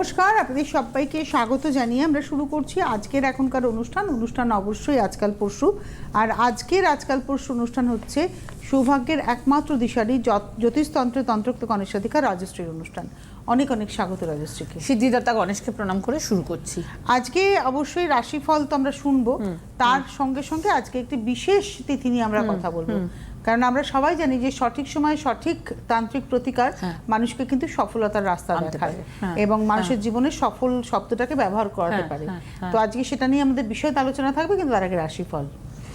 নমস্কার আপনাদের সবাইকে স্বাগত জানিয়ে আমরা শুরু করছি আজকের এখনকার অনুষ্ঠান। অনুষ্ঠান অবশ্যই আজকাল পরশু। আর আজকের আজকাল পরশু অনুষ্ঠান হচ্ছে সৌভাগ্যের একমাত্র দিশারি জ্যোত- জ্যোতিষতন্ত্র তন্ত্রোক্ত গণেশাধিকা রাজশ্রীর অনুষ্ঠান। অনেক অনেক স্বাগত রাজশ্রীকে। সিদ্ধিদাতা গণেশকে প্রণাম করে শুরু করছি। আজকে অবশ্যই রাশিফল তো আমরা শুনব। তার সঙ্গে সঙ্গে আজকে একটি বিশেষ তিথি নিয়ে আমরা কথা বলব। কারণ আমরা সবাই জানি যে সঠিক সময়ে সঠিক তান্ত্রিক প্রতিকার হ্যাঁ। মানুষকে কিন্তু সফলতার রাস্তা দেখায় হ্যাঁ, এবং মানুষের জীবনে সফল শব্দটাকে ব্যবহার করাতে হ্যাঁ, পারে। হ্যাঁ, হ্যাঁ। তো আজকে সেটা নিয়ে আমাদের বিষয় আলোচনা থাকবে কিন্তু তার আগে রাশিফল।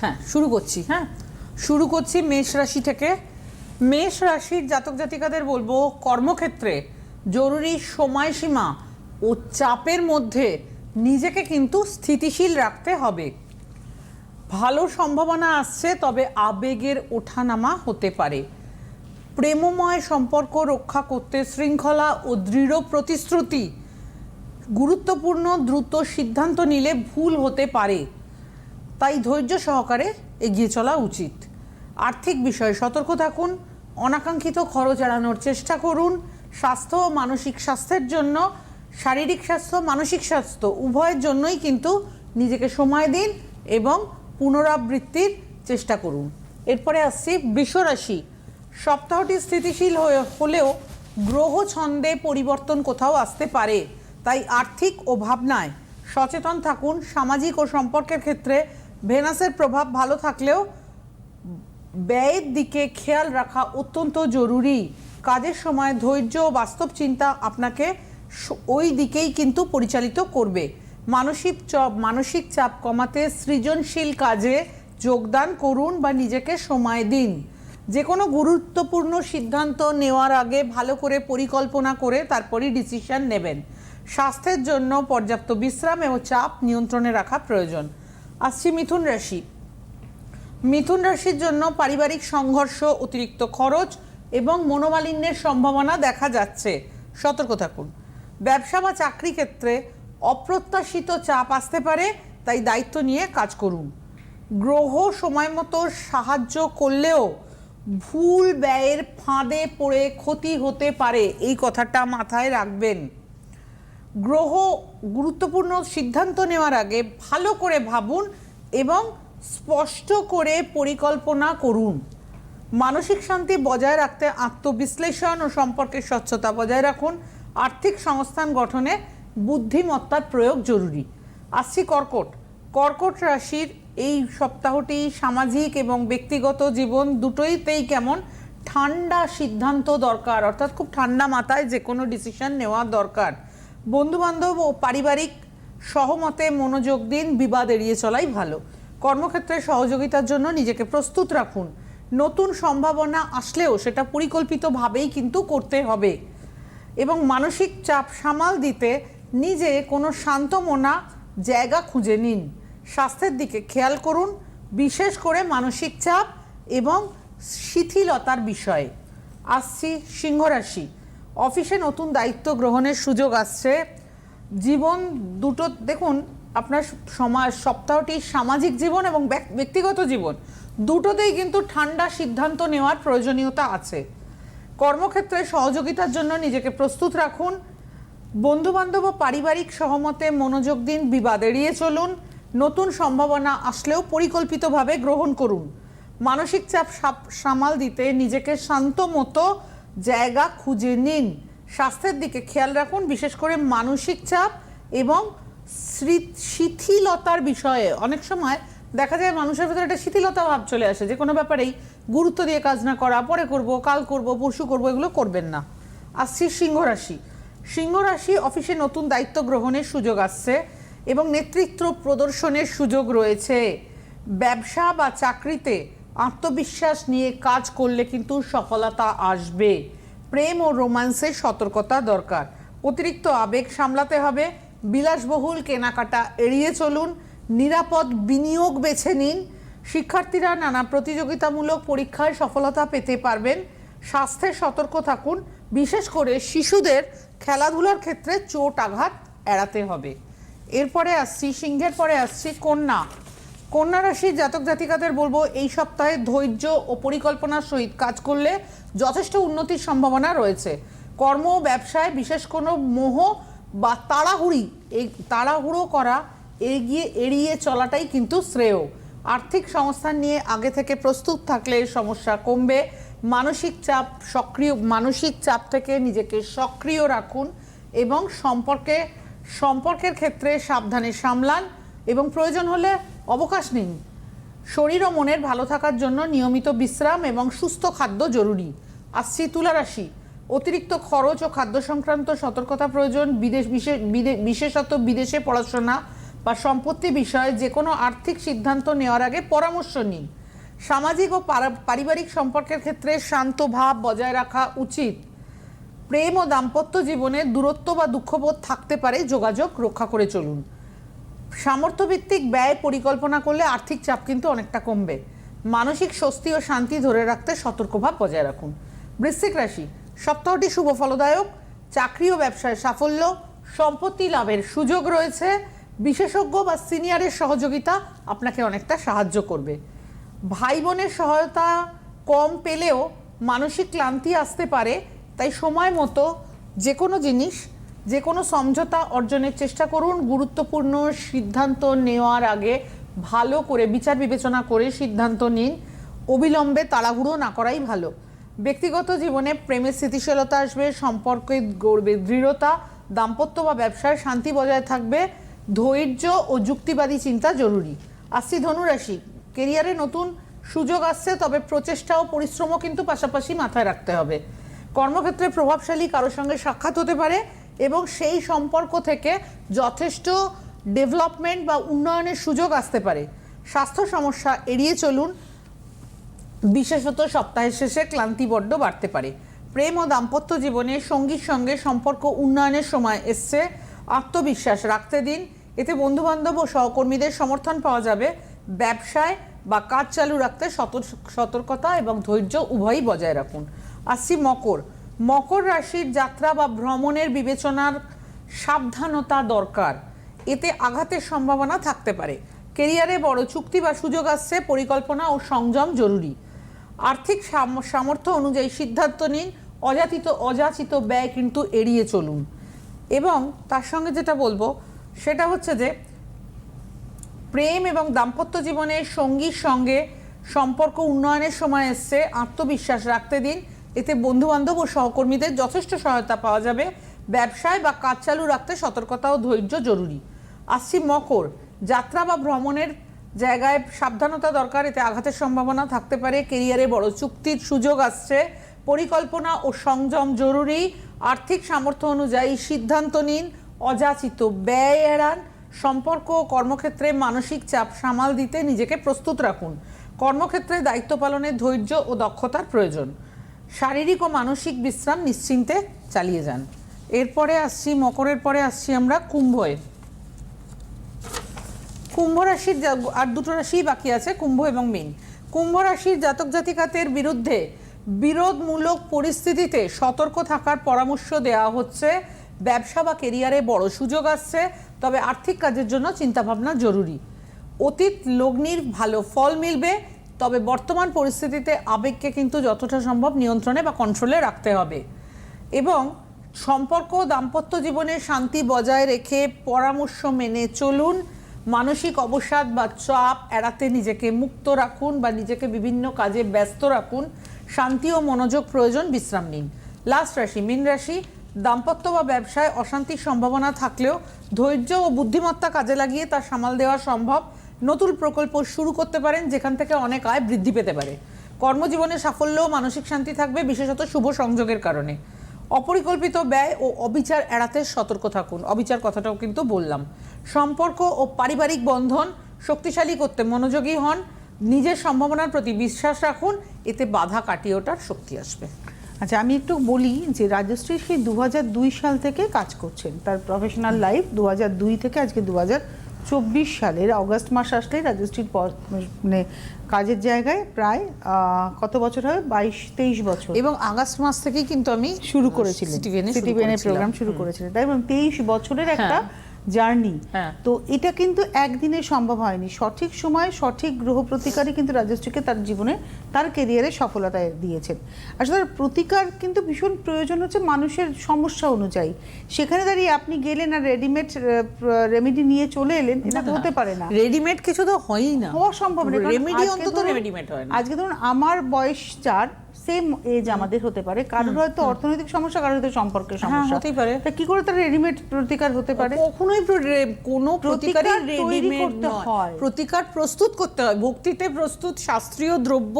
হ্যাঁ শুরু করছি হ্যাঁ। শুরু করছি মেষ রাশি থেকে। মেষ রাশির জাতক জাতিকাদের বলব কর্মক্ষেত্রে জরুরি সময়সীমা ও চাপের মধ্যে নিজেকে কিন্তু স্থিতিশীল রাখতে হবে। ভালো সম্ভাবনা আসছে, তবে আবেগের ওঠানামা হতে পারে। প্রেমময় সম্পর্ক রক্ষা করতে শৃঙ্খলা ও দৃঢ় প্রতিশ্রুতি গুরুত্বপূর্ণ দ্রুত সিদ্ধান্ত নিলে ভুল হতে পারে। তাই ধৈর্য সহকারে এগিয়ে চলা উচিত। আর্থিক বিষয়ে সতর্ক থাকুন, অনাকাঙ্ক্ষিত খরচ এড়ানোর চেষ্টা করুন, স্বাস্থ্য ও মানসিক স্বাস্থ্যের জন্য, শারীরিক স্বাস্থ্য, মানসিক স্বাস্থ্য উভয়ের জন্যই কিন্তু নিজেকে সময় দিন এবং পুনরাবৃত্তির চেষ্টা করুন। এরপরে আসছি বৃষরাশি। সপ্তাহটি স্থিতিশীল হয়ে হলেও গ্রহ ছন্দে পরিবর্তন কোথাও আসতে পারে। তাই আর্থিক ও ভাবনায় সচেতন থাকুন। সামাজিক ও সম্পর্কের ক্ষেত্রে ভেনাসের প্রভাব ভালো থাকলেও ব্যয়ের দিকে খেয়াল রাখা অত্যন্ত জরুরি। কাজের সময় ধৈর্য ও বাস্তব চিন্তা আপনাকে ওই দিকেই কিন্তু পরিচালিত করবে। মানসিক চাপ মানসিক চাপ কমাতে সৃজনশীল কাজে যোগদান করুন বা নিজেকে সময় দিন। যে কোনো গুরুত্বপূর্ণ সিদ্ধান্ত নেওয়ার আগে ভালো করে পরিকল্পনা করে তারপরই ডিসিশন নেবেন। স্বাস্থ্যের জন্য পর্যাপ্ত বিশ্রাম এবং চাপ নিয়ন্ত্রণে রাখা প্রয়োজন। আসছি মিথুন রাশি। মিথুন রাশির জন্য পারিবারিক সংঘর্ষ, অতিরিক্ত খরচ এবং মনোমালিন্যের সম্ভাবনা দেখা যাচ্ছে। সতর্ক থাকুন। ব্যবসা বা চাকরি ক্ষেত্রে অপ্রত্যাশিত চাপ আসতে পারে, তাই দায়িত্ব নিয়ে কাজ করুন। গ্রহ সময় মতো সাহায্য করলেও ভুল ব্যয়ের ফাঁদে পড়ে ক্ষতি হতে পারে, এই কথাটা মাথায় রাখবেন। গ্রহ গুরুত্বপূর্ণ সিদ্ধান্ত নেওয়ার আগে ভালো করে ভাবুন এবং স্পষ্ট করে পরিকল্পনা করুন। মানসিক শান্তি বজায় রাখতে আত্মবিশ্লেষণ ও সম্পর্কের স্বচ্ছতা বজায় রাখুন। আর্থিক সংস্থান গঠনে বুদ্ধিমত্তার প্রয়োগ জরুরি। আসছি কর্কট। কর্কট রাশির এই সপ্তাহটি সামাজিক এবং ব্যক্তিগত জীবন দুটোইতেই কেমন? ঠান্ডা সিদ্ধান্ত দরকার, অর্থাৎ খুব ঠান্ডা মাথায় যে কোনো ডিসিশন নেওয়া দরকার। বন্ধুবান্ধব ও পারিবারিক সহমতে মনোযোগ দিন, বিবাদ এড়িয়ে চলাই ভালো। কর্মক্ষেত্রে সহযোগিতার জন্য নিজেকে প্রস্তুত রাখুন। নতুন সম্ভাবনা আসলেও সেটা পরিকল্পিতভাবেই কিন্তু করতে হবে। এবং মানসিক চাপ সামাল দিতে নিজে কোনো শান্তমনা জায়গা খুঁজে নিন। স্বাস্থ্যের দিকে খেয়াল করুন, বিশেষ করে মানসিক চাপ এবং শিথিলতার বিষয়ে। আসছি সিংহরাশি। অফিসে নতুন দায়িত্ব গ্রহণের সুযোগ আসছে। জীবন দুটো, দেখুন, আপনার সমাজ সপ্তাহটি সামাজিক জীবন এবং ব্যক- ব্যক্তিগত জীবন। দুটোতেই কিন্তু ঠান্ডা সিদ্ধান্ত নেওয়ার প্রয়োজনীয়তা আছে। কর্মক্ষেত্রে সহযোগিতার জন্য নিজেকে প্রস্তুত রাখুন। বন্ধুবান্ধব ও পারিবারিক সহমতে মনোযোগ দিন, বিবাদ এড়িয়ে চলুন। নতুন সম্ভাবনা আসলেও পরিকল্পিতভাবে গ্রহণ করুন। মানসিক চাপ সামাল দিতে নিজেকে শান্ত মতো জায়গা খুঁজে নিন। স্বাস্থ্যের দিকে খেয়াল রাখুন, বিশেষ করে মানসিক চাপ এবং শিথিলতার বিষয়ে। অনেক সময় দেখা যায় মানুষের ভেতরে একটা শিথিলতা ভাব চলে আসে। যে কোনো ব্যাপারেই গুরুত্ব দিয়ে কাজ না করা, পরে করব, কাল করব, পরশু করব, এগুলো করবেন না। আসছি সিংহ রাশি। সিংহ রাশি অফিসে নতুন দায়িত্ব গ্রহণের সুযোগ আসছে এবং নেতৃত্ব প্রদর্শনের সুযোগ রয়েছে। ব্যবসা বা চাকরিতে আত্মবিশ্বাস নিয়ে কাজ করলে কিন্তু সফলতা আসবে। প্রেম ও রোমান্সে সতর্কতা দরকার। অতিরিক্ত আবেগ সামলাতে হবে। বিলাসবহুল কেনাকাটা এড়িয়ে চলুন। নিরাপদ বিনিয়োগ বেছে নিন। শিক্ষার্থীরা নানা প্রতিযোগিতামূলক পরীক্ষায় সফলতা পেতে পারবেন। স্বাস্থ্যে সতর্ক থাকুন। বিশেষ করে শিশুদের খেলাধুলার ক্ষেত্রে চোট আঘাত এড়াতে হবে। এরপরে আসছি, সিংহের পরে আসছি, কন্যা। কন্যা রাশির জাতক জাতিকাদের বলব, এই সপ্তাহে ধৈর্য ও পরিকল্পনার সহিত কাজ করলে যথেষ্ট উন্নতির সম্ভাবনা রয়েছে। কর্ম, ব্যবসায় বিশেষ কোনো মোহ বা তাড়াহুড়ি এই তাড়াহুড়ো করা এগিয়ে, এড়িয়ে চলাটাই কিন্তু শ্রেয়। আর্থিক সংস্থান নিয়ে আগে থেকে প্রস্তুত থাকলে সমস্যা কমবে। মানসিক চাপ, সক্রিয়, মানসিক চাপ থেকে নিজেকে সক্রিয় রাখুন এবং সম্পর্কে, সম্পর্কের ক্ষেত্রে সাবধানে সামলান এবং প্রয়োজন হলে অবকাশ নিন। শরীর ও মনের ভালো থাকার জন্য নিয়মিত বিশ্রাম এবং সুস্থ খাদ্য জরুরি। আসছি তুলা রাশি। অতিরিক্ত খরচ ও খাদ্য সংক্রান্ত সতর্কতা প্রয়োজন। বিদেশ বিশে- বিদে- বিশেষত বিদেশে পড়াশোনা বা সম্পত্তি বিষয়ে যে কোনো আর্থিক সিদ্ধান্ত নেওয়ার আগে পরামর্শ নিন। সামাজিক ও পারিবারিক সম্পর্কের ক্ষেত্রে শান্ত ভাব বজায় রাখা উচিত। প্রেম ও দাম্পত্য জীবনে দূরত্ব বা দুঃখবোধ থাকতে পারে, যোগাযোগ রক্ষা করে চলুন। সামর্থ্যভিত্তিক ব্যয় পরিকল্পনা করলে আর্থিক চাপ কিন্তু অনেকটা কমবে। মানসিক স্বস্তি ও শান্তি ধরে রাখতে সতর্কভাব বজায় রাখুন। বৃশ্চিক রাশি, সপ্তাহটি শুভ ফলদায়ক, চাকরি ও ব্যবসায় সাফল্য, সম্পত্তি লাভের সুযোগ রয়েছে, বিশেষজ্ঞ বা সিনিয়রের সহযোগিতা আপনাকে অনেকটা সাহায্য করবে। ভাই বোনের সহায়তা কম পেলেও মানসিক ক্লান্তি আসতে পারে, তাই সময় মতো যে কোনো জিনিস যে কোনো সমঝোতা অর্জনের চেষ্টা করুন। গুরুত্বপূর্ণ সিদ্ধান্ত নেওয়ার আগে ভালো করে বিচার বিবেচনা করে সিদ্ধান্ত নিন। অবিলম্বে তাড়াহুড়ো না করাই ভালো। ব্যক্তিগত জীবনে প্রেমের স্থিতিশীলতা আসবে সম্পর্কে গড়বে দৃঢ়তা, দাম্পত্য বা ব্যবসায় শান্তি বজায় থাকবে। ধৈর্য ও যুক্তিবাদী চিন্তা জরুরি। আসছি ধনুরাশি। কেরিয়ারে নতুন সুযোগ আসছে, তবে প্রচেষ্টা ও পরিশ্রমও কিন্তু পাশাপাশি মাথায় রাখতে হবে। কর্মক্ষেত্রে প্রভাবশালী কারোর সঙ্গে সাক্ষাৎ হতে পারে এবং সেই সম্পর্ক থেকে যথেষ্ট ডেভেলপমেন্ট বা উন্নয়নের সুযোগ আসতে পারে। স্বাস্থ্য সমস্যা এড়িয়ে চলুন। বিশেষত সপ্তাহের শেষে ক্লান্তি বড্ড বাড়তে পারে। প্রেম ও দাম্পত্য জীবনে সঙ্গীর সঙ্গে সম্পর্ক উন্নয়নের সময় এসছে আত্মবিশ্বাস। রাখতে দিন। এতে বন্ধুবান্ধব ও সহকর্মীদের সমর্থন পাওয়া যাবে। ব্যবসায় বা কাজ চালু রাখতে সতর্কতা এবং ধৈর্য উভয়ই বজায় রাখুন। আসছি মকর। মকর রাশির যাত্রা বা ভ্রমণের বিবেচনার সাবধানতা দরকার। এতে আঘাতের সম্ভাবনা থাকতে পারে। কেরিয়ারে বড় চুক্তি বা সুযোগ আসছে, পরিকল্পনা ও সংযম জরুরি। আর্থিক সাম- সামর্থ্য অনুযায়ী সিদ্ধান্ত নিন। অযাচিত অযাচিত ব্যয় কিন্তু এড়িয়ে চলুন। এবং তার সঙ্গে যেটা বলব, সেটা হচ্ছে যে প্রেম এবং দাম্পত্য জীবনে সঙ্গীর সঙ্গে সম্পর্ক উন্নয়নের সময় এসছে আত্মবিশ্বাস রাখতে দিন। এতে বন্ধুবান্ধব ও সহকর্মীদের যথেষ্ট সহায়তা পাওয়া যাবে। ব্যবসায় বা কাজ চালু রাখতে সতর্কতা ও ধৈর্য জরুরি। আসছি মকর। যাত্রা বা ভ্রমণের জায়গায় সাবধানতা দরকার, এতে আঘাতের সম্ভাবনা থাকতে পারে। কেরিয়ারে বড় চুক্তির সুযোগ আসছে। পরিকল্পনা ও সংযম জরুরি। আর্থিক সামর্থ্য অনুযায়ী সিদ্ধান্ত নিন। অযাচিত ব্যয় এড়ান। সম্পর্ক, কর্মক্ষেত্রে মানসিক চাপ সামাল দিতে নিজেকে প্রস্তুত রাখুন। কর্মক্ষেত্রে দায়িত্ব পালনে ধৈর্য ও দক্ষতার প্রয়োজন। শারীরিক ও মানসিক বিশ্রাম নিশ্চিন্তে চালিয়ে যান। এরপরে আসছি, মকরের পরে আসছি আমরা কুম্ভয়ে। কুম্ভ রাশির আর দুটো রাশি বাকি আছে, কুম্ভ এবং মীন। কুম্ভ রাশির জাতক জাতিকাদের বিরুদ্ধে বিরোধমূলক পরিস্থিতিতে সতর্ক থাকার পরামর্শ দেওয়া হচ্ছে। ব্যবসা বা কেরিয়ারে বড় সুযোগ আসছে। তবে আর্থিক কাজের জন্য চিন্তাভাবনা জরুরি। অতীত লগ্নির ভালো ফল মিলবে, তবে বর্তমান পরিস্থিতিতে আবেগকে কিন্তু যতটা সম্ভব নিয়ন্ত্রণে বা কন্ট্রোলে রাখতে হবে। এবং সম্পর্ক দাম্পত্য জীবনে শান্তি বজায় রেখে পরামর্শ মেনে চলুন, মানসিক অবসাদ বা চাপ এড়াতে নিজেকে মুক্ত রাখুন বা নিজেকে বিভিন্ন কাজে ব্যস্ত রাখুন। শান্তি ও মনোযোগ প্রয়োজন, বিশ্রাম নিন। লাস্ট রাশি, মীন রাশি, দাম্পত্য বা ব্যবসায় অশান্তির সম্ভাবনা থাকলেও ধৈর্য ও বুদ্ধিমত্তা কাজে লাগিয়ে তা সামাল দেওয়া সম্ভব। নতুন প্রকল্প শুরু করতে পারেন, যেখান থেকে অনেক আয় বৃদ্ধি পেতে পারে। কর্মজীবনে সাফল্য ও মানসিক শান্তি থাকবে বিশেষত শুভ সংযোগের কারণে। অপরিকল্পিত ব্যয় ও অবিচার এড়াতে সতর্ক থাকুন। অবিচার কথাটাও কিন্তু বললাম। সম্পর্ক ও পারিবারিক বন্ধন শক্তিশালী করতে মনোযোগী হন। নিজের সম্ভাবনার প্রতি বিশ্বাস রাখুন। এতে বাধা কাটিয়ে ওঠার শক্তি আসবে। আচ্ছা আমি একটু বলি যে রাজশ্রী সেই দু সাল থেকে কাজ করছেন। তার প্রফেশনাল লাইফ দু থেকে আজকে দু চব্বিশ সালের অগস্ট মাস আসলেই রাজশ্রীর মানে কাজের জায়গায় প্রায় আহ, কত বছর হবে বাইশ তেইশ বছর। এবং আগস্ট মাস থেকেই কিন্তু আমি শুরু করেছিলেন। সিটিভিএনে সিটিভিএনের প্রোগ্রাম শুরু করেছিলেন। তাই এবং তেইশ বছরের একটা জার্নি। হ্যাঁ। তো এটা কিন্তু একদিনে সম্ভব হয়নি। সঠিক সময় সঠিক গ্রহ প্রতিকারই কিন্তু রাজশ্রীকে তার জীবনে তার কেরিয়ারে সফলতা দিয়েছেন। আসলে প্রতিকার কিন্তু ভীষণ প্রয়োজন হচ্ছে মানুষের সমস্যা অনুযায়ী। সেখানে দাঁড়িয়ে আপনি গেলেন আর রেডিমেড রেমেডি নিয়ে চলে এলেন এটা তো হতে পারে না। রেডিমেড কিছু তো হয়ই না। হওয়া সম্ভব না রেমেডি অন্তত রেডিমেড হয় না। আজকে ধরুন আমার বয়স চার সেম এজ আমাদের হতে পারে। কারোর হয়তো অর্থনৈতিক সমস্যা কারোর হয়তো সম্পর্কের হ্যাঁ, সমস্যা। হতেই পারে। তা কি করে তার রেডিমেড প্রতিকার হতে পারে? কখনোই কোনো প্রতিকারই প্রতিকার রেডিমেড করতে নয়। হয়। প্রতিকার প্রস্তুত করতে হয়। ভক্তিতে প্রস্তুত শাস্ত্রীয় দ্রব্য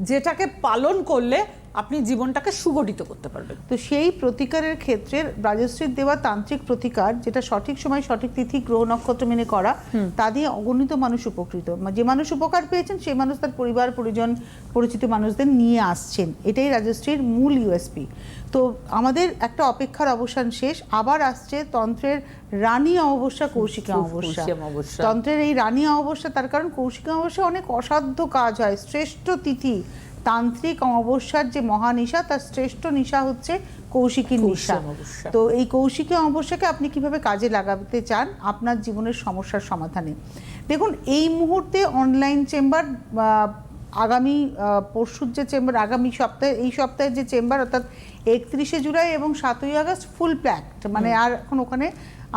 যেটাকে পালন করলে আপনি জীবনটাকে সুগঠিত করতে পারবেন। তো সেই প্রতিকারের ক্ষেত্রে রাজশ্রীর দেওয়া তান্ত্রিক প্রতিকার যেটা সঠিক সময় সঠিক তিথি গ্রহ নক্ষত্র মেনে করা তা দিয়ে অগণিত মানুষ উপকৃত। যে মানুষ উপকার পেয়েছেন সেই মানুষ তার পরিবার পরিজন পরিচিত মানুষদের নিয়ে আসছেন। এটাই রাজশ্রীর মূল ইউএসপি তো আমাদের একটা অপেক্ষার অবসান শেষ আবার আসছে তন্ত্রের রানী অমাবস্যা। কৌশিকী অমাবস্যা। তন্ত্রের এই রানী অমাবস্যা তার কারণ কৌশিক অমাবস্যা অনেক অসাধ্য কাজ হয় শ্রেষ্ঠ তিথি। তান্ত্রিক অমাবস্যার যে মহানিশা তার শ্রেষ্ঠ নিশা হচ্ছে কৌশিকী নিশা। তো এই কৌশিকী অমাবস্যাকে আপনি কীভাবে কাজে লাগাতে চান আপনার জীবনের সমস্যার সমাধানে? দেখুন এই মুহূর্তে অনলাইন চেম্বার আগামী পরশুর যে চেম্বার আগামী সপ্তাহে এই সপ্তাহে যে চেম্বার অর্থাৎ একত্রিশে জুলাই এবং সাতই আগস্ট ফুল প্যাকড মানে আর এখন ওখানে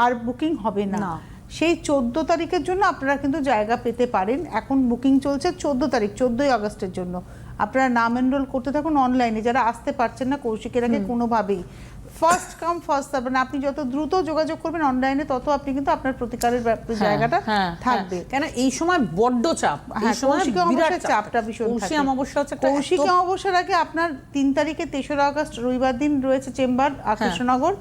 আর বুকিং হবে না। সেই চোদ্দ তারিখের জন্য আপনারা কিন্তু জায়গা পেতে পারেন। এখন বুকিং চলছে চোদ্দ তারিখ চোদ্দই আগস্টের জন্য। আপনারা নাম এনরোল করতে থাকুন অনলাইনে যারা আসতে পারছেন না কৌশিকের আগে কোনোভাবেই। ফার্স্ট কাম ফার্স্ট সার্ভ মানে আপনি যত দ্রুত যোগাযোগ করবেন অনলাইনে তত আপনি কিন্তু আপনার প্রতিকারের জায়গাটা হ্যাঁ, থাকবে। হ্যাঁ। কেন এই সময় বড্ড চাপ। এই হ্যাঁ, সময় বিরাট চাপটা ভীষণ থাকে। অমাবস্যা হচ্ছে কৌশিকী অমাবস্যার আগে আপনার তিন তারিখে তেসরা আগস্ট রবিবার দিন রয়েছে চেম্বার হ্যাঁ। কৃষ্ণনগর।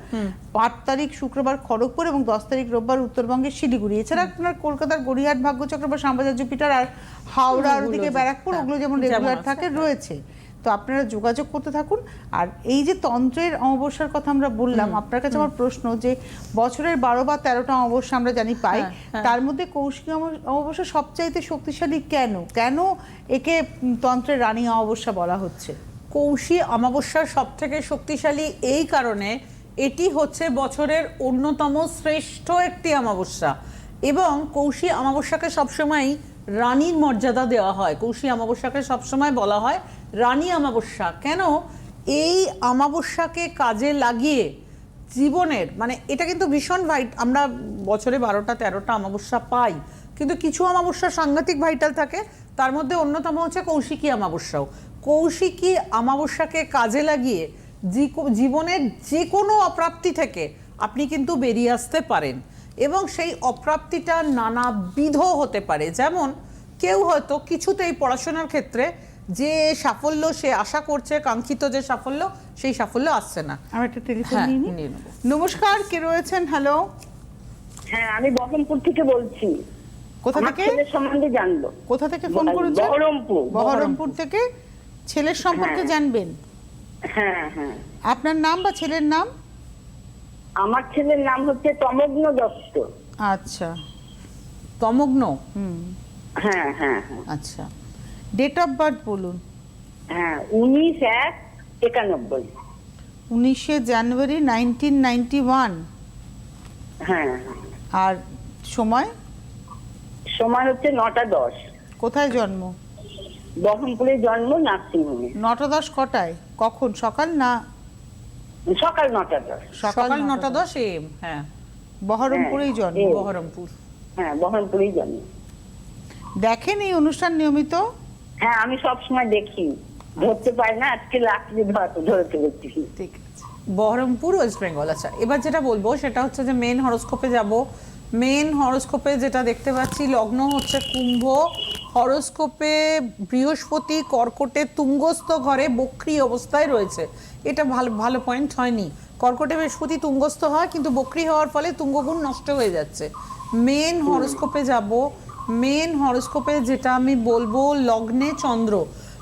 আট তারিখ শুক্রবার খড়গপুর এবং দশ তারিখ রোববার উত্তরবঙ্গের শিলিগুড়ি। এছাড়া আপনার কলকাতার গড়িয়াহাট ভাগ্যচক্র বা শ্যামবাজার জুপিটার আর হাওড়ার ওগুলো দিকে ব্যারাকপুর হ্যাঁ, ওগুলো যেমন রেগুলার থাকে হ্যাঁ। রয়েছে। তো আপনারা যোগাযোগ করতে থাকুন। আর এই যে তন্ত্রের অমাবস্যার কথা আমরা বললাম আপনার কাছে আমার প্রশ্ন যে বছরের বারো বা তেরোটা অমাবস্যা আমরা জানি পাই হ্যাঁ, হ্যাঁ। তার মধ্যে কৌশিকী অমাব- অমাবস্যা সবচাইতে শক্তিশালী কেন? কেন একে তন্ত্রের রানী অমাবস্যা বলা হচ্ছে? কৌশী অমাবস্যার সব থেকে শক্তিশালী এই কারণে এটি হচ্ছে বছরের অন্যতম শ্রেষ্ঠ একটি অমাবস্যা। এবং কৌশী অমাবস্যাকে সবসময় রানীর মর্যাদা দেওয়া হয়। কৌশী অমাবস্যাকে সবসময় বলা হয় রানী অমাবস্যা। কেন? এই অমাবস্যাকে কাজে লাগিয়ে জীবনের মানে এটা কিন্তু ভীষণ ভাইট, আমরা বছরে বারোটা, তেরোটা অমাবস্যা পাই, কিন্তু কিছু অমাবস্যা সাংঘাতিক ভাইটাল থাকে, তার মধ্যে অন্যতম হচ্ছে কৌশিকী অমাবস্যাও। কৌশিকী অমাবস্যাকে কাজে লাগিয়ে জীবনের যে কোনো অপ্রাপ্তি থেকে আপনি কিন্তু বেরিয়ে আসতে পারেন, এবং সেই অপ্রাপ্তিটা নানাবিধ হতে পারে। যেমন কেউ হয়তো কিছুতেই পড়াশোনার ক্ষেত্রে যে সাফল্য সে আশা করছে কাঙ্ক্ষিত যে সাফল্য সেই সাফল্য আসছে না। আমার একটা টেলিফোন হ্যাঁ, নিয়ে নিই। নমস্কার কে রয়েছেন? হ্যালো হ্যাঁ আমি বহরমপুর থেকে বলছি। কোথা থেকে? ছেলের সম্বন্ধে জানব কোথা থেকে ফোন করেছেন? বহরমপুর। বহরমপুর থেকে। ছেলের সম্পর্কে হ্যাঁ। জানবেন? হ্যাঁ হ্যাঁ। আপনার নাম বা ছেলের নাম? আমার ছেলের নাম হচ্ছে তমগ্ন দত্ত। আচ্ছা। তমগ্ন? হুম। হ্যাঁ হ্যাঁ হ্যাঁ। আচ্ছা। ডেট অফ বার্থ বলুন। হ্যাঁ উনিশ এক একানব্বই। উনিশে জানুয়ারি নাইনটিন নাইনটি ওয়ান হ্যাঁ। আর সময়? সময় হচ্ছে নটা দশ। কোথায় জন্ম? বহরমপুরে জন্ম নার্সিংহোমে। নটা দশ কটায়? কখন? সকাল না? সকাল নটা দশ। সকাল নটা দশ। এম হ্যাঁ। বহরমপুরেই হ্যাঁ, জন্ম বহরমপুর। হ্যাঁ বহরমপুরেই জন্ম। দেখেন এই অনুষ্ঠান নিয়মিত? হ্যাঁ আমি সব সময় দেখি। ধরতে পারি না, আজকে রাত্রি ধর- ফেলেছি ঠিক বহরমপুর, ওয়েস্ট বেঙ্গল। আচ্ছা এবার যেটা বলব সেটা হচ্ছে যে মেন হরোস্কোপে যাব। মেন যেটা দেখতে পাচ্ছি, লগ্ন হচ্ছে কুম্ভ। বৃহস্পতি কর্কটে তুঙ্গস্থ ঘরে বক্রি অবস্থায় রয়েছে। এটা ভালো ভালো পয়েন্ট হয়নি। কর্কটে বৃহস্পতি তুঙ্গস্থ হয়, কিন্তু বক্রি হওয়ার ফলে তুঙ্গগুণ নষ্ট হয়ে যাচ্ছে। মেন হরোস্কোপে যাব। মেন হরোস্কোপে যেটা আমি বলব, লগ্নে চন্দ্র।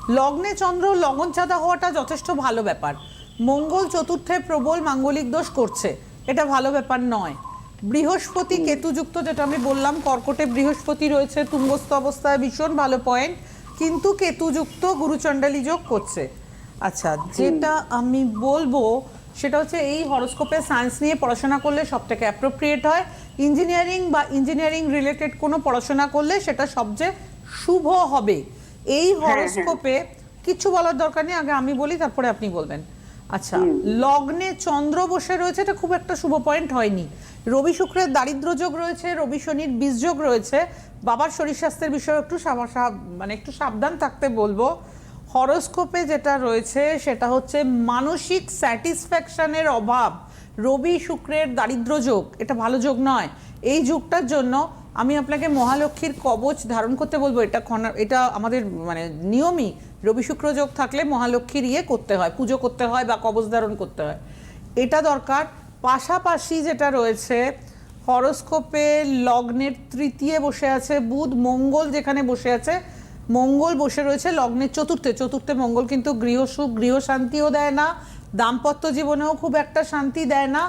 লগ্নে চন্দ্র, লগন চাঁদা হওয়াটা যথেষ্ট ভালো ব্যাপার। মঙ্গল চতুর্থে প্রবল মাঙ্গলিক দোষ করছে, এটা ভালো ব্যাপার নয়। বৃহস্পতি কেতুযুক্ত যেটা আমি বললাম, কর্কটে বৃহস্পতি রয়েছে, তুঙ্গস্থ অবস্থায় ভীষণ ভালো পয়েন্ট কিন্তু কেতুযুক্ত গুরুচণ্ডালী যোগ করছে। আচ্ছা যেটা আমি বলব সেটা হচ্ছে এই হরোস্কোপে সায়েন্স নিয়ে পড়াশোনা করলে সব থেকে অ্যাপ্রোপ্রিয়েট হয়। ইঞ্জিনিয়ারিং বা ইঞ্জিনিয়ারিং রিলেটেড কোনো পড়াশোনা করলে সেটা সবচেয়ে শুভ হবে। এই হরোস্কোপে কিছু বলার দরকার নেই আগে আমি বলি তারপরে আপনি বলবেন। আচ্ছা লগ্নে চন্দ্র বসে রয়েছে এটা খুব একটা শুভ পয়েন্ট হয়নি। রবি শুক্রের দারিদ্র যোগ রয়েছে রবি শনির বীজ যোগ রয়েছে। বাবার শরীর স্বাস্থ্যের বিষয়ে একটু মানে একটু সাবধান থাকতে বলব। হরোস্কোপে যেটা রয়েছে, সেটা হচ্ছে মানসিক স্যাটিসফ্যাকশনের অভাব। রবি শুক্রের দারিদ্র যোগ, এটা ভালো যোগ নয়। এই যুগটার জন্য আমি আপনাকে মহালক্ষ্মীর কবচ ধারণ করতে বলব। এটা এটা আমাদের মানে নিয়মই। রবি শুক্র যোগ থাকলে মহালক্ষ্মীর ইয়ে করতে হয়, পুজো করতে হয় বা কবচ ধারণ করতে হয়। এটা দরকার। পাশাপাশি যেটা রয়েছে, হরস্কোপে লগ্নের তৃতীয় বসে আছে, বুধ, মঙ্গল যেখানে বসে আছে মঙ্গল বসে রয়েছে লগ্নের চতুর্থে। চতুর্থে মঙ্গল কিন্তু গৃহসুখ গৃহশান্তিও দেয় না দাম্পত্য জীবনেও খুব একটা শান্তি দেয় না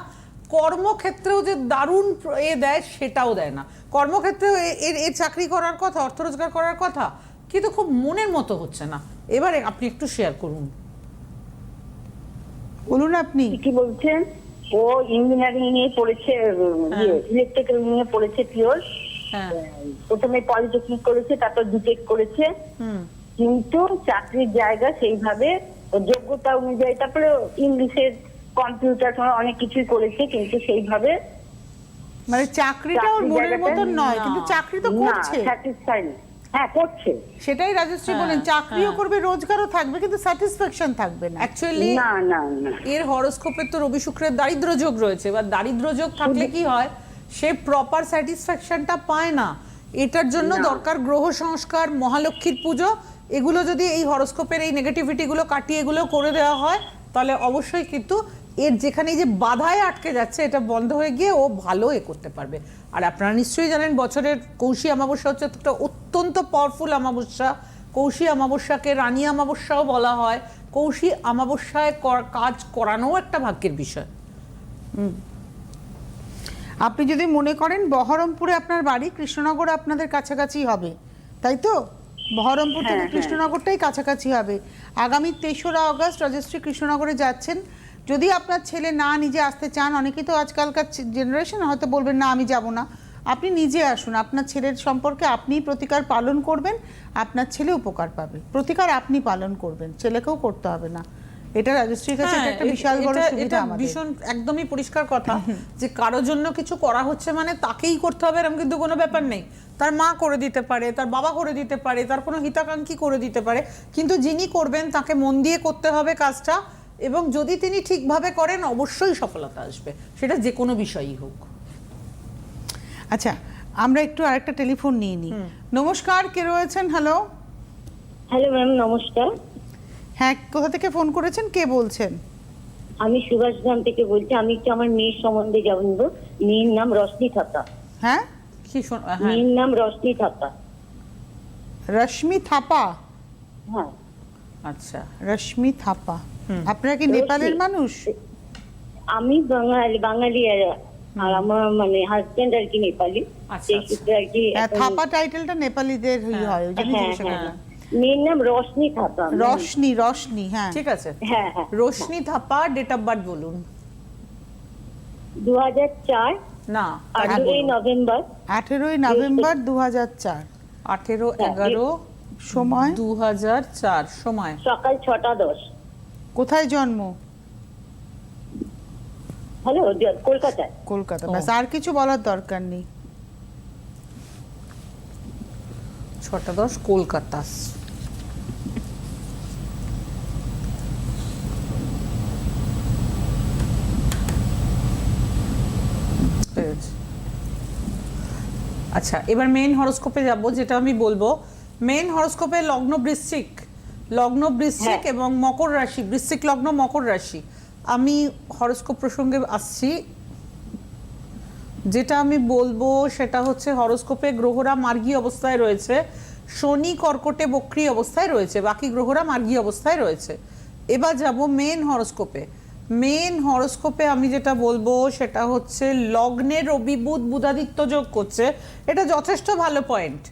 কর্মক্ষেত্রেও যে দারুণ এ দেয় সেটাও দেয় না। কর্মক্ষেত্রেও এর এর চাকরি করার কথা অর্থ রোজগার করার কথা কিন্তু খুব মনের মতো হচ্ছে না। এবারে আপনি একটু শেয়ার করুন। বলুন আপনি। কি বলছেন? ও ইঞ্জিনিয়ারিং নিয়ে পড়েছে ইলেকট্রিক্যাল নিয়ে পড়েছে পিওর। প্রথমে পলিটেকনিক করেছে তারপর বিটেক করেছে। কিন্তু চাকরির জায়গা সেইভাবে যোগ্যতা অনুযায়ী তারপরে ইংলিশের কম্পিউটার অনেক কিছুই করেছে কিন্তু সেইভাবে মানে চাকরিটা ওর মনের মতন নয় কিন্তু চাকরি তো করছে। হ্যাঁ করছে। সেটাই রাজশ্রী হ্যাঁ, বলেন চাকরিও হ্যাঁ। করবে রোজগারও থাকবে কিন্তু স্যাটিসফ্যাকশন থাকবে না। অ্যাকচুয়ালি না না এর হরোস্কোপে তো রবি শুক্রের দারিদ্র যোগ রয়েছে এবার দারিদ্র যোগ থাকলে কি হয়? সে প্রপার স্যাটিসফ্যাকশনটা পায় না। এটার জন্য দরকার গ্রহ সংস্কার মহালক্ষ্মীর পুজো। এগুলো যদি এই হরোস্কোপের এই নেগেটিভিটিগুলো কাটিয়ে এগুলো করে দেওয়া হয় তাহলে অবশ্যই কিন্তু এর যেখানে যে বাধায় আটকে যাচ্ছে এটা বন্ধ হয়ে গিয়ে ও ভালো এ করতে পারবে। আর আপনারা নিশ্চয়ই জানেন বছরের কৌশী অমাবস্যা হচ্ছে একটা অত্যন্ত পাওয়ারফুল অমাবস্যা। কৌশী অমাবস্যাকে রানী অমাবস্যাও বলা হয়। কৌশী অমাবস্যায় কাজ করানোও একটা ভাগ্যের বিষয়। আপনি যদি মনে করেন বহরমপুরে আপনার বাড়ি কৃষ্ণনগর আপনাদের কাছাকাছি হবে। তাই তো? বহরমপুর হ্যাঁ, থেকে হ্যাঁ। কৃষ্ণনগরটাই কাছাকাছি হবে। আগামী তেসরা আগস্ট রাজশ্রী কৃষ্ণনগরে যাচ্ছেন। যদি আপনার ছেলে না নিজে আসতে চান অনেকেই তো আজকালকার জেনারেশন হয়তো বলবেন না আমি যাব না। আপনি নিজে আসুন। আপনার ছেলের সম্পর্কে আপনিই প্রতিকার পালন করবেন আপনার ছেলে উপকার পাবে। প্রতিকার আপনি পালন করবেন ছেলেকেও করতে হবে না। এটা রাজশ্রীর কাছে হ্যাঁ, একটা বিশাল বড় সুবিধা এটা আমাদের। ভীষণ একদমই পরিষ্কার কথা। যে কারোর জন্য কিছু করা হচ্ছে মানে তাকেই করতে হবে এরকম কিন্তু কোনো ব্যাপার নেই। তার মা করে দিতে পারে তার বাবা করে দিতে পারে তার কোনো হিতাকাঙ্ক্ষী করে দিতে পারে। কিন্তু যিনি করবেন তাকে মন দিয়ে করতে হবে কাজটা এবং যদি তিনি ঠিকভাবে করেন অবশ্যই সফলতা আসবে। সেটা যে কোনো বিষয়ই হোক। আচ্ছা আমরা একটু আরেকটা টেলিফোন নিয়ে নিই। নমস্কার কে রয়েছেন? হ্যালো হ্যালো ম্যাম নমস্কার। হ্যাঁ কোথা থেকে ফোন করেছেন? কে বলছেন? আমি সুভাষ সুভাষগ্রাম থেকে বলছি আমি একটু আমার মেয়ের সম্বন্ধে জানব মেয়ের নাম রশ্মি থাপা হ্যাঁ? কি শোন- হ্যাঁ। মেয়ের নাম রশ্মি থাপা রশ্মি থাপা হ্যাঁ। আচ্ছা রশ্মি থাপা। আপনারা কি নেপালের মানুষ? আমি বাঙালি বাঙালি আর আর আমার মানে হাজবেন্ড আর কি নেপালি। আচ্ছা, সেই আচ্ছা। সূত্রে আর কি হ্যাঁ, থাপা টাইটেলটা নেপালিদের ই হ্যাঁ, হয় ওই জন্য হ্যাঁ হ্যাঁ মেয়ের নাম রশ্মি থাপা। রশনি রশনি হ্যাঁ। ঠিক আছে। হ্যাঁ হ্যাঁ। Roshni Thapa date of birth বলুন। না আঠেরোই নভেম্বর। আঠেরোই নভেম্বর দু হাজার চার। আঠেরো হ্যাঁ, এগারো সময়? দু হাজার চার সময়। সকাল ছটা দশ। কোথায় জন্ম? হ্যালো কলকাতায়। কলকাতা ব্যাস আর কিছু বলার দরকার নেই। ছটা দশ কলকাতা। আচ্ছা এবার মেন হরোস্কোপে যাব যেটা আমি বলব। মেন হরোস্কোপে লগ্ন বৃশ্চিক। লগ্ন বৃশ্চিক হ্যাঁ। এবং মকর রাশি। বৃশ্চিক লগ্ন মকর রাশি। আমি হরোস্কোপ প্রসঙ্গে আসছি। যেটা আমি বলব সেটা হচ্ছে হরোস্কোপে গ্রহরা মার্গী অবস্থায় রয়েছে, শনি কর্কটে বক্রি অবস্থায় রয়েছে, বাকি গ্রহরা মার্গী অবস্থায় রয়েছে। এবার যাব মেন হরোস্কোপে। মেন হরোস্কোপে আমি যেটা বলব সেটা হচ্ছে লগ্নে রবি বুধ বুধাদিত্য যোগ করছে। এটা যথেষ্ট ভালো পয়েন্ট।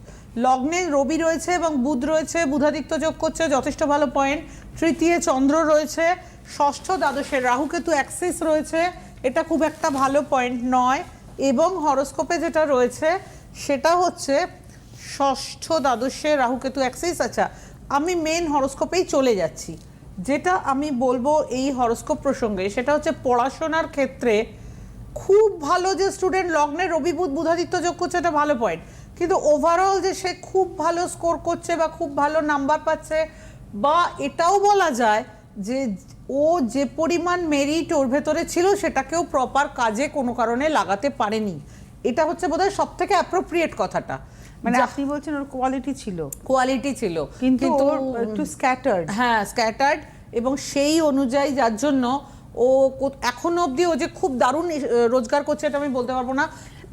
লগ্নে রবি রয়েছে এবং বুধ রয়েছে, বুধাদিত্য যোগ করছে, যথেষ্ট ভালো পয়েন্ট। তৃতীয় চন্দ্র রয়েছে, ষষ্ঠ দ্বাদশে রাহুকেতু অ্যাক্সিস রয়েছে। এটা খুব একটা ভালো পয়েন্ট নয়। এবং হরোস্কোপে যেটা রয়েছে, সেটা হচ্ছে ষষ্ঠ দ্বাদশে রাহুকেতু অ্যাক্সিস। আচ্ছা আমি মেন হরোস্কোপেই চলে যাচ্ছি। যেটা আমি বলব এই হরোস্কোপ প্রসঙ্গে, সেটা হচ্ছে পড়াশোনার ক্ষেত্রে খুব ভালো যে স্টুডেন্ট লগ্নের রবি বুধ, বুধাদিত্য যোগ করছে, এটা ভালো পয়েন্ট কিন্তু ওভারঅল যে সে খুব ভালো স্কোর করছে বা খুব ভালো নাম্বার পাচ্ছে, বা এটাও বলা যায় যে ও যে পরিমাণ মেরিট ওর ভেতরে ছিল সেটাকেও প্রপার কাজে কোনো কারণে লাগাতে পারেনি। এটা হচ্ছে বোধহয় সব থেকে অ্যাপ্রোপ্রিয়েট কথাটা। মানে আপনি বলছেন ওর কোয়ালিটি ছিল। কোয়ালিটি ছিল। কিন্তু ওর একটু স্ক্যাটার্ড হ্যাঁ স্ক্যাটার্ড এবং সেই অনুযায়ী যার জন্য ও এখনও অবধি ও যে খুব দারুণ রোজগার করছে এটা আমি বলতে পারব না।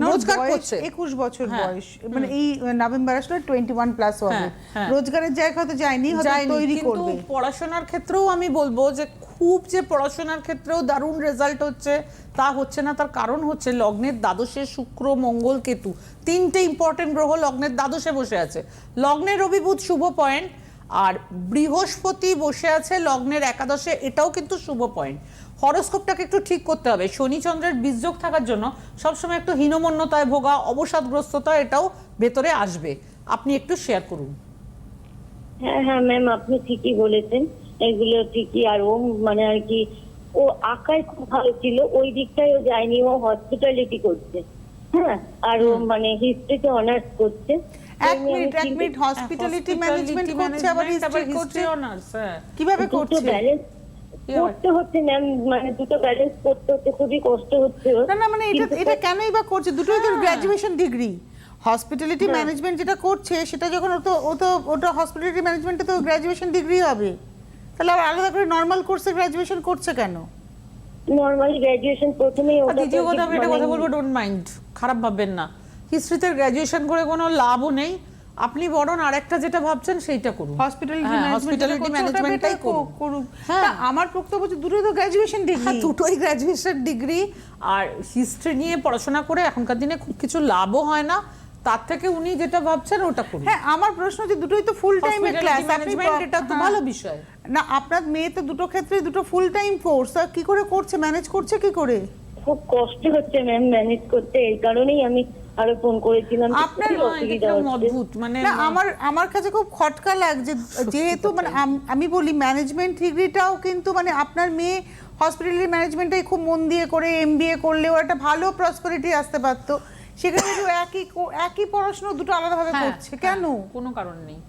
রোজগার করছে। একুশ বছর হ্যাঁ, বয়স। মানে এই নভেম্বর আসলে টোয়েন্টি ওয়ান প্লাস হবে। হ্যাঁ, হ্যাঁ। রোজগারের জায়গা হয়তো যায়নি হয়তো তৈরি করবে। পড়াশোনার ক্ষেত্রেও আমি বলব যে খুব যে পড়াশোনার ক্ষেত্রেও দারুণ রেজাল্ট হচ্ছে তা হচ্ছে না তার কারণ হচ্ছে লগ্নের দ্বাদশে শুক্র মঙ্গল কেতু। তিনটে ইম্পর্টেন্ট গ্রহ লগ্নের দ্বাদশে বসে আছে। লগ্নের রবি বুধ শুভ পয়েন্ট আর বৃহস্পতি বসে আছে লগ্নের একাদশে এটাও কিন্তু শুভ পয়েন্ট হরস্কোপটাকে একটু ঠিক করতে হবে। শনি চন্দ্রের বীজযোগ থাকার জন্য সবসময় একটু হীনমন্যতায় ভোগা অবসাদগ্রস্ততা এটাও ভেতরে আসবে। আপনি একটু শেয়ার করুন। হ্যাঁ হ্যাঁ ম্যাম আপনি ঠিকই বলেছেন। এগুলো ঠিকই আর ও মানে আর কি ও আঁকায় খুব ভালো ছিল ওই দিকটায় ও যায়নি ও হসপিটালিটি করছে। হ্যাঁ আর ও মানে হিস্ট্রিতে অনার্স করছে। এক তো মিনিট এক মিনিট হসপিটালিটি ম্যানেজমেন্ট করছে আবার হিস্ট্রি করছে অনার্স হ্যাঁ। কীভাবে করছে? ব্যালেন্স? করতে হচ্ছে ম্যাম মানে দুটো ব্যালেন্স করতে হচ্ছে খুবই কষ্ট হচ্ছে। না না মানে এটা এটা কেনই বা করছে? দুটোই তো হ্যাঁ। গ্র্যাজুয়েশন ডিগ্রি হসপিটালিটি ম্যানেজমেন্ট যেটা করছে সেটা যখন ও তো ও তো ওটা হসপিটালিটি ম্যানেজমেন্টে তো গ্র্যাজুয়েশন ডিগ্রি হবে। তাহলে আবার আলাদা করে নর্মাল কোর্সে গ্র্যাজুয়েশন করছে কেন? নর্মালি গ্র্যাজুয়েশন প্রথমেই ওটা দ্বিতীয় কথা আমি একটা মানে- কথা বলব ডোন্ট মাইন্ড খারাপ ভাববেন না। হিস্ট্রিতে গ্র্যাজুয়েশন করে কোনো লাভও নেই। আপনি বরং আরেকটা যেটা ভাবছেন সেইটা করুন। হসপিটালিটি হ্যাঁ, ম্যানেজমেন্ট করুন। হ্যাঁ। আমার বক্তব্য হচ্ছে দুটোই তো গ্র্যাজুয়েশন ডিগ্রি হ্যাঁ দুটোই গ্র্যাজুয়েশন ডিগ্রি আর হিস্ট্রি নিয়ে পড়াশোনা করে এখনকার দিনে খুব কিছু লাভও হয় না। তার থেকে উনি যেটা ভাবছেন ওটা করুন। হ্যাঁ আমার প্রশ্ন যে দুটোই তো ফুল টাইম ক্লাস management এটা তো ভালো বিষয়। না আপনার মেয়ে তো দুটো ক্ষেত্রে দুটো ফুল টাইম কোর্স আর কি করে করছে? ম্যানেজ করছে কি করে? খুব কষ্ট হচ্ছে ম্যাম ম্যানেজ করতে। এই কারণেই আমি আরও ফোন করেছিলাম আপনার- অদ্ভুত মানে আমার আমার কাছে খুব খটকা লাগছে যেহেতু মানে আমি বলি ম্যানেজমেন্ট ডিগ্রিটাও কিন্তু মানে আপনার মেয়ে হসপিটালি ম্যানেজমেন্টটাই খুব মন দিয়ে করে এমবিএ করলেও একটা ভালো প্রসপারিটি আসতে পারতো। সেখানে একই একই পড়াশোনা দুটো আলাদাভাবে হ্যাঁ, করছে কেন হ্যাঁ, কোনো? কারণ নেই।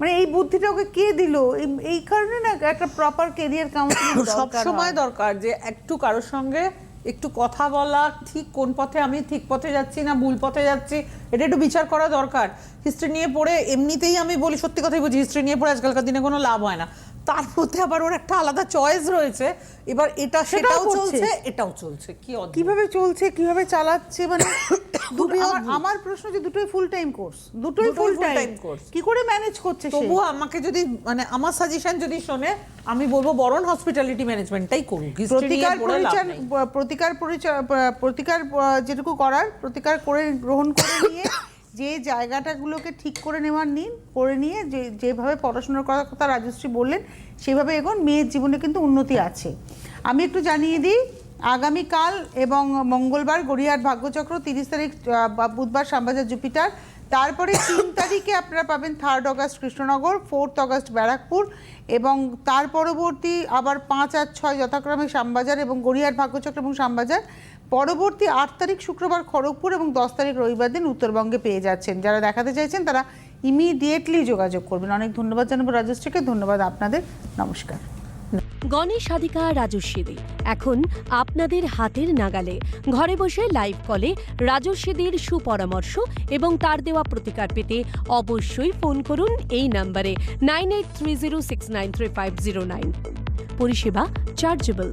মানে এই বুদ্ধিটা ওকে কে দিল? এই- এই কারণে না একটা প্রপার কেরিয়ার কাউন্সিলিং সব সময় দরকার যে একটু কারোর সঙ্গে একটু কথা বলা ঠিক কোন পথে আমি ঠিক পথে যাচ্ছি না ভুল পথে যাচ্ছি, এটা একটু বিচার করা দরকার। হিস্ট্রি নিয়ে পড়ে এমনিতেই আমি বলি, সত্যি কথাই বুঝি হিস্ট্রি নিয়ে পড়ে আজকালকার দিনে কোনো লাভ হয় না। তার মধ্যে আবার ওর একটা আলাদা চয়েস রয়েছে। এবার এটা সেটাও চলছে এটাও চলছে। কি কীভাবে চলছে কীভাবে চালাচ্ছে মানে আমার- প্রশ্ন যে দুটোই ফুল টাইম কোর্স দুটোই ফুল টাইম course। কি করে ম্যানেজ করছে সে? তবুও আমাকে যদি মানে আমার সাজেশন যদি শোনে আমি বলব বরণ হসপিটালিটি ম্যানেজমেন্টটাই করুক। প্রতিকার নেই। প্রতিকার পরিচয় প্রতিকার যেটুকু করার প্রতিকার করে গ্রহণ করে নিয়ে যে জায়গাটাগুলোকে ঠিক করে নেওয়ার নিন করে নিয়ে যে যেভাবে পড়াশোনার করার কথা রাজশ্রী বললেন সেভাবে এখন মেয়ের জীবনে কিন্তু উন্নতি আছে। আমি একটু জানিয়ে দিই আগামীকাল এবং মঙ্গলবার গড়িয়ার ভাগ্যচক্র তিরিশ তারিখ বুধবার শ্যামবাজার জুপিটার তারপরে তিন তারিখে আপনারা পাবেন third August Krishnanagar fourth August Barrackpore এবং তার পরবর্তী আবার পাঁচ আর ছয় যথাক্রমে শ্যামবাজার এবং গড়িয়ার ভাগ্যচক্র এবং শ্যামবাজার। পরবর্তী আট তারিখ শুক্রবার খড়গপুর এবং দশ তারিখ রবিবার দিন উত্তরবঙ্গে পেয়ে যাচ্ছেন। যারা দেখাতে চাইছেন তারা ইমিডিয়েটলি যোগাযোগ করবেন। অনেক ধন্যবাদ জানাব রাজশ্রীকে। ধন্যবাদ আপনাদের। নমস্কার। গণেশ সাধিকা রাজস্বী দে এখন আপনাদের হাতের নাগালে ঘরে বসে লাইভ কলে রাজস্বীদের সুপরামর্শ এবং তার দেওয়া প্রতিকার পেতে অবশ্যই ফোন করুন এই নাম্বারে nine eight three zero six nine three five zero nine পরিষেবা চার্জেবল